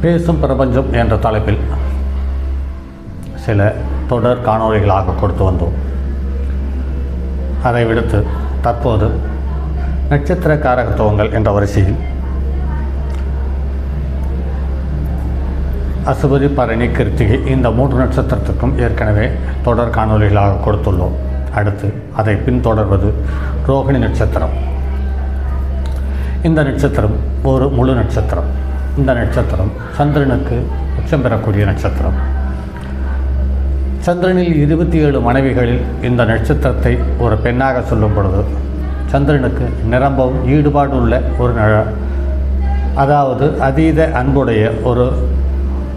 பேசும் பிரபஞ்சம் என்ற தலைப்பில் சில தொடர் காணொளிகளாக கொடுத்து வந்தோம். அதை விடுத்து தற்போது நட்சத்திர காரகத்துவங்கள் என்ற வரிசையில் அசுபதி பரணி கிருத்திகை இந்த மூன்று நட்சத்திரத்துக்கும் ஏற்கனவே தொடர் காணொளிகளாக கொடுத்துள்ளோம். அடுத்து அதை பின்தொடர்வது ரோகிணி நட்சத்திரம். இந்த நட்சத்திரம் ஒரு முழு நட்சத்திரம். இந்த நட்சத்திரம் சந்திரனுக்கு உச்சம் பெறக்கூடிய நட்சத்திரம். சந்திரனில் இருபத்தி ஏழு மனைவிகளில் இந்த நட்சத்திரத்தை ஒரு பெண்ணாக சொல்லும் பொழுது சந்திரனுக்கு நிரம்பவும் ஈடுபாடு உள்ள ஒரு அதாவது அதீத அன்புடைய ஒரு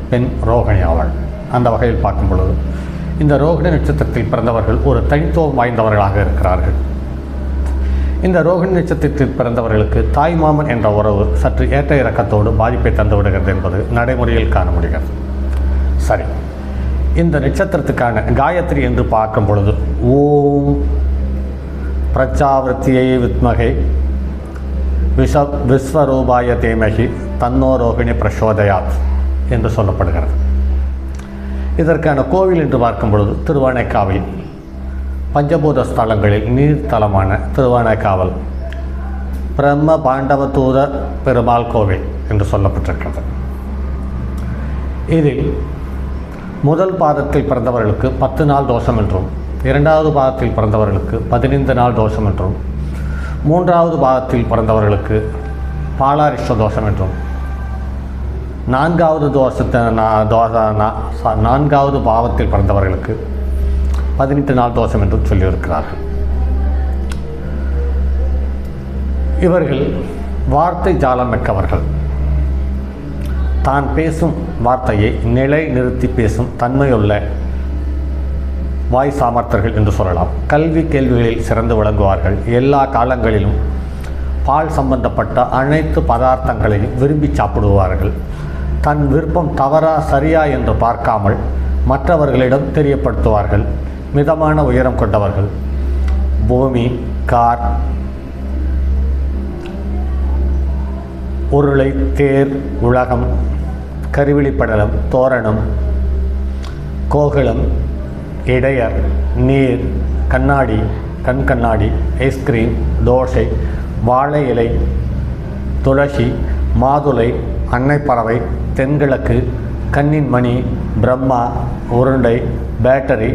பெண் ரோகிணி அவள். அந்த வகையில் பார்க்கும் பொழுது இந்த ரோகிணி நட்சத்திரத்தில் பிறந்தவர்கள் ஒரு தனித்துவம் வாய்ந்தவர்களாக இருக்கிறார்கள். இந்த ரோகிணி நட்சத்திரத்தில் பிறந்தவர்களுக்கு தாய் மாமன் என்ற உறவு சற்று ஏற்ற இறக்கத்தோடு பாதிப்பை தந்து விடுகிறது என்பது நடைமுறையில் காண முடிகிறது. சரி. இந்த நட்சத்திரத்துக்கான காயத்ரி என்று பார்க்கும் பொழுது ஓம் பிரச்சாவர்த்தியை வித்மகை விஷ விஸ்வரூபாய தேமகி தன்னோ ரோகிணி பிரசோதயாத் என்று சொல்லப்படுகிறது. இதற்கான கோவில் என்று பார்க்கும் பொழுது திருவானைக்காவில் பஞ்சபூத ஸ்தலங்களில் நீர்த்தலமான திருவானைக்காவல். பிரம்ம பாண்டவதூத பெருமாள் கோவில் என்று சொல்லப்பட்டிருக்கிறது. இதில் முதல் பாதத்தில் பிறந்தவர்களுக்கு பத்து நாள் தோஷம் என்றும் இரண்டாவது பாதத்தில் பிறந்தவர்களுக்கு பதினைந்து நாள் தோஷம் என்றும் மூன்றாவது பாதத்தில் பிறந்தவர்களுக்கு பாலாரிஷ்ட தோஷம் என்றும் நான்காவது தோஷத்தை தோஷ நா- நான்காவது பாவத்தில் பிறந்தவர்களுக்கு பதினெட்டு நாள் தோஷம் என்று சொல்லியிருக்கிறார்கள். இவர்கள் வார்த்தை ஜாலம் மிக்கவர்கள். தான் பேசும் வார்த்தையை நிலை நிறுத்தி பேசும் தன்மையுள்ள வாய் சாமர்த்தர்கள் என்று சொல்லலாம். கல்வி கேள்விகளில் சிறந்து விளங்குவார்கள். எல்லா காலங்களிலும் பால் சம்பந்தப்பட்ட அனைத்து பதார்த்தங்களையும் விரும்பி சாப்பிடுவார்கள். தன் விருப்பம் தவறா சரியா என்று பார்க்காமல் மற்றவர்களிடம் தெரியப்படுத்துவார்கள். மிதமான உயரம் கொண்டவர்கள். பூமி கார் உருளை தேர் உலகம் கருவிழிப்படலம் தோரணம் கோகுலம் இடையர் நீர் கண்ணாடி கண் கண்ணாடி ஐஸ்கிரீம் தோசை வாழை இலை துளசி மாதுளை அன்னைப்பறவை தென்கிழக்கு கண்ணின் மணி பிரம்மா உருண்டை பேட்டரி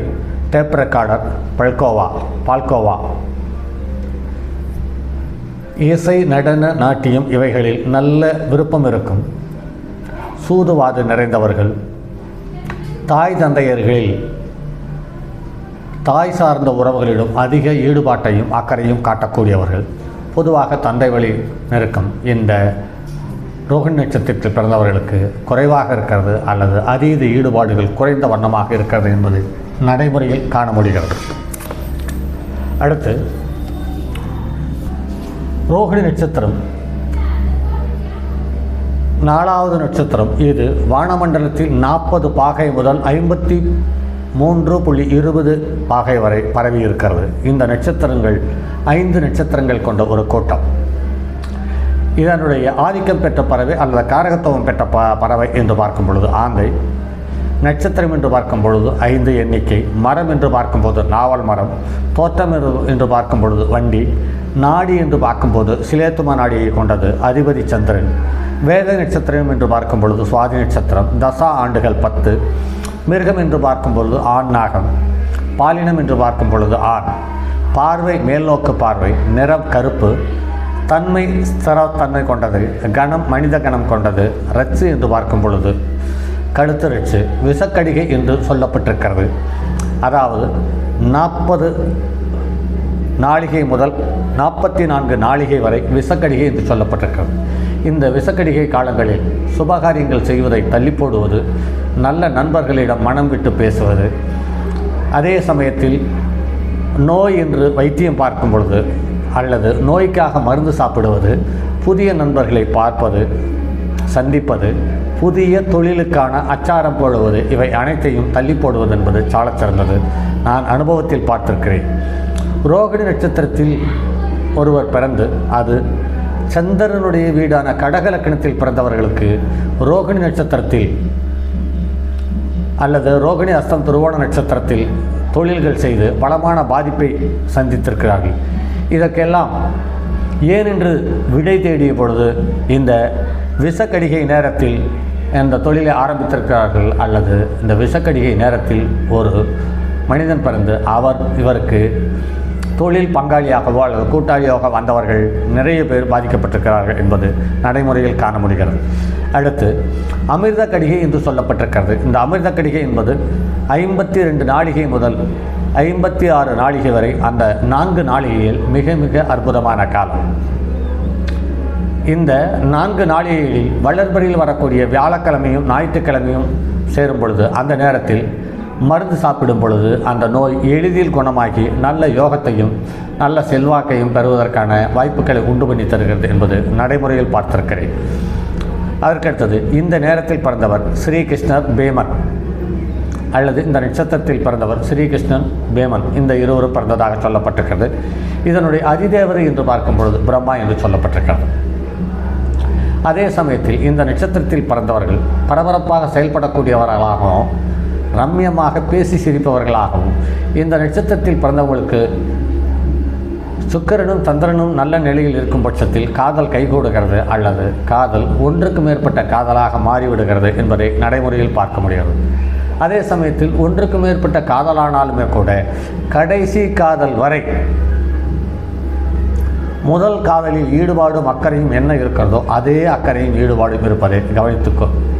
டேப் ரெக்கார்டர் பல்கோவா பால்கோவா இசை நடன நாட்டியம் இவைகளில் நல்ல விருப்பம் இருக்கும். சூதுவாது நிறைந்தவர்கள். தாய் தந்தையர்களில் தாய் சார்ந்த உறவுகளிடம் அதிக ஈடுபாட்டையும் அக்கறையும் காட்டக்கூடியவர்கள். பொதுவாக தந்தை வழி நெருக்கம் இந்த ரோஹன் நட்சத்திரத்தில் பிறந்தவர்களுக்கு குறைவாக இருக்கிறது அல்லது அதீத ஈடுபாடுகள் குறைந்த வண்ணமாக இருக்கிறது என்பது நடைமுறையில் காண முடிகிறது அடுத்து ரோகிணி நட்சத்திரம். நாலாவது நட்சத்திரம். இது வானமண்டலத்தில் நாற்பது பாகை முதல் ஐம்பத்தி மூன்று புள்ளி இருபது பாகை வரை பரவி இருக்கிறது. இந்த நட்சத்திரங்கள் ஐந்து நட்சத்திரங்கள் கொண்ட ஒரு கூட்டம். இதனுடைய ஆதிக்கம் பெற்ற பறவை அல்லது காரகத்துவம் பெற்ற ப பறவை என்று பார்க்கும் பொழுது ஆந்தை நட்சத்திரம் என்று பார்க்கும் பொழுது ஐந்து எண்ணிக்கை மரம் என்று பார்க்கும்போது நாவல் மரம் தோற்றம் என்று- என்று பார்க்கும் பொழுது வண்டி நாடி என்று பார்க்கும்போது சிலேத்தும நாடியை கொண்டது அதிபதி சந்திரன். வேத நட்சத்திரம் என்று பார்க்கும் பொழுது சுவாதி நட்சத்திரம் தசா ஆண்டுகள் பத்து மிருகம் என்று பார்க்கும் பொழுது ஆண் நாகம் பாலினம் என்று பார்க்கும் பொழுது ஆண். பார்வை மேல்நோக்கு பார்வை நிறம் கருப்பு தன்மை ஸ்திரத்தன்மை கொண்டது கணம் மனித கணம் கொண்டது ரச்சு என்று பார்க்கும் பொழுது கழுத்தரிச்சு விசக்கடிகை விஷக்கடிகை என்று சொல்லப்பட்டிருக்கிறது. அதாவது நாற்பது நாளிகை முதல் நாற்பத்தி நான்கு நாளிகை வரை விசக்கடிகை என்று சொல்லப்பட்டிருக்கிறது. இந்த விசக்கடிகை காலங்களில் சுபகாரியங்கள் செய்வதை தள்ளி போடுவது நல்ல நண்பர்களிடம் மனம் விட்டு பேசுவது அதே சமயத்தில் நோய் என்று வைத்தியம் பார்க்கும் பொழுது அல்லது நோய்க்காக மருந்து சாப்பிடுவது புதிய நண்பர்களை பார்ப்பது சந்திப்பது புதிய தொழிலுக்கான அச்சாரம் போடுவது இவை அனைத்தையும் தள்ளி போடுவது என்பது சாலச்சிறந்தது. நான் அனுபவத்தில் பார்த்திருக்கிறேன். ரோகிணி நட்சத்திரத்தில் ஒருவர் பிறந்து அது சந்திரனுடைய வீடான கடகலக்கணத்தில் பிறந்தவர்களுக்கு ரோகிணி நட்சத்திரத்தில் அல்லது ரோகிணி அஸ்தம் துருவோண நட்சத்திரத்தில் தொழில்கள் செய்து பலமான பாதிப்பை சந்தித்திருக்கிறார்கள். இதற்கெல்லாம் ஏனென்று விடை தேடிய பொழுது இந்த விஷக்கடிகை நேரத்தில் இந்த தொழிலை ஆரம்பித்திருக்கிறார்கள் அல்லது இந்த விஷக்கடிகை நேரத்தில் ஒரு மனிதன் பிறந்து அவர் இவருக்கு தொழில் பங்காளியாகவோ அல்லது கூட்டாளியாக வந்தவர்கள் நிறைய பேர் பாதிக்கப்பட்டிருக்கிறார்கள் என்பது நடைமுறையில் காண முடிகிறது. அடுத்து அமிர்த கடிகை என்று சொல்லப்பட்டிருக்கிறது. இந்த அமிர்த கடிகை என்பது ஐம்பத்தி ரெண்டு நாளிகை முதல் ஐம்பத்தி ஆறு நாளிகை வரை அந்த நான்கு நாளிகையில் மிக மிக அற்புதமான காலம். இந்த நான்கு நாளிகைகளில் வளர்பறையில் வரக்கூடிய வியாழக்கிழமையும் ஞாயிற்றுக்கிழமையும் சேரும் பொழுது அந்த நேரத்தில் மருந்து சாப்பிடும் பொழுது அந்த நோய் எளிதில் குணமாகி நல்ல யோகத்தையும் நல்ல செல்வாக்கையும் பெறுவதற்கான வாய்ப்புகளை உண்டு பண்ணி தருகிறது என்பது நடைமுறையில் பார்த்திருக்கிறேன். அதற்கடுத்தது இந்த நேரத்தில் பிறந்தவர் ஸ்ரீகிருஷ்ணர் பேமன். அல்லது இந்த நட்சத்திரத்தில் பிறந்தவர் ஸ்ரீகிருஷ்ணன் பேமன். இந்த இருவரும் பிறந்ததாக சொல்லப்பட்டிருக்கிறது. இதனுடைய அதிதேவரை என்று பார்க்கும் பொழுது பிரம்மா என்று சொல்லப்பட்டிருக்கிறது. அதே சமயத்தில் இந்த நட்சத்திரத்தில் பிறந்தவர்கள் பரபரப்பாக செயல்படக்கூடியவர்களாகவும் ரம்யமாக பேசி சிரிப்பவர்களாகவும் இந்த நட்சத்திரத்தில் பிறந்தவர்களுக்கு சுக்கரனும் சந்திரனும் நல்ல நிலையில் இருக்கும் பட்சத்தில் காதல் கைகூடுகிறது அல்லது காதல் ஒன்றுக்கு மேற்பட்ட காதலாக மாறிவிடுகிறது என்பதை நடைமுறையில் பார்க்க முடிகிறது. அதே சமயத்தில் ஒன்றுக்கு மேற்பட்ட காதலானாலுமே கூட கடைசி காதல் வரை முதல் காதலில் ஈடுபாடும் அக்கறையும் என்ன இருக்கிறதோ அதே அக்கறையும் ஈடுபாடும் இருப்பதை கவனித்து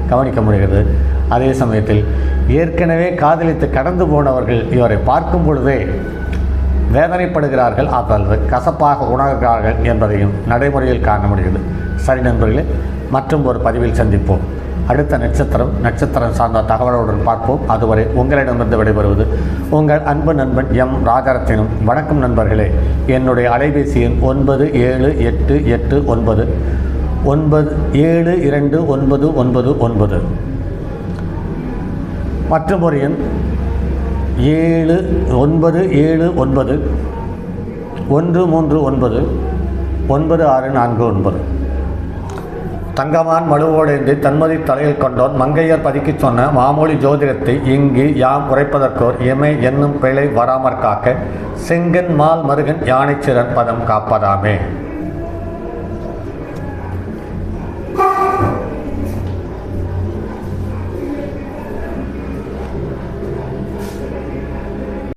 கவனிக்க முடிகிறது அதே சமயத்தில் ஏற்கனவே காதலித்து கடந்து போனவர்கள் இவரை பார்க்கும் பொழுதே வேதனைப்படுகிறார்கள். அல்லது கசப்பாக உணர்கிறார்கள் என்பதையும் நடைமுறையில் காண முடிகிறது. சரி நண்பர்களே மற்றும் ஒரு பதிவில் சந்திப்போம். அடுத்த நட்சத்திரம் நட்சத்திரம் சார்ந்த தகவலுடன் பார்ப்போம். அதுவரை உங்களிடமிருந்து விடைபெறுவது உங்கள் அன்பு நண்பன் எம் ராஜரத்தினம். வணக்கம் நண்பர்களே. என்னுடைய அலைபேசி எண் ஒன்பது ஏழு எட்டு எட்டு ஒன்பது ஒன்பது ஏழு இரண்டு ஒன்பது ஒன்பது ஒன்பது. மற்றும் ஒரு எண் ஏழு ஒன்பது ஏழு ஒன்பது ஒன்று மூன்று ஒன்பது ஒன்பது ஆறு நான்கு ஒன்பது. தங்கமான் மழுவோடைந்து தன்மதி தலையில் கொண்டோன் மங்கையர் பதிக்கிச் சொன்ன மாமூலி ஜோதிடத்தை இங்கு யாம் உரைப்பதற்கோர் எமை என்னும் பிழை வராமற் காக்க செங்கன் மால் மருகன் யானைச்சிறன் பதம் காப்பதாமே.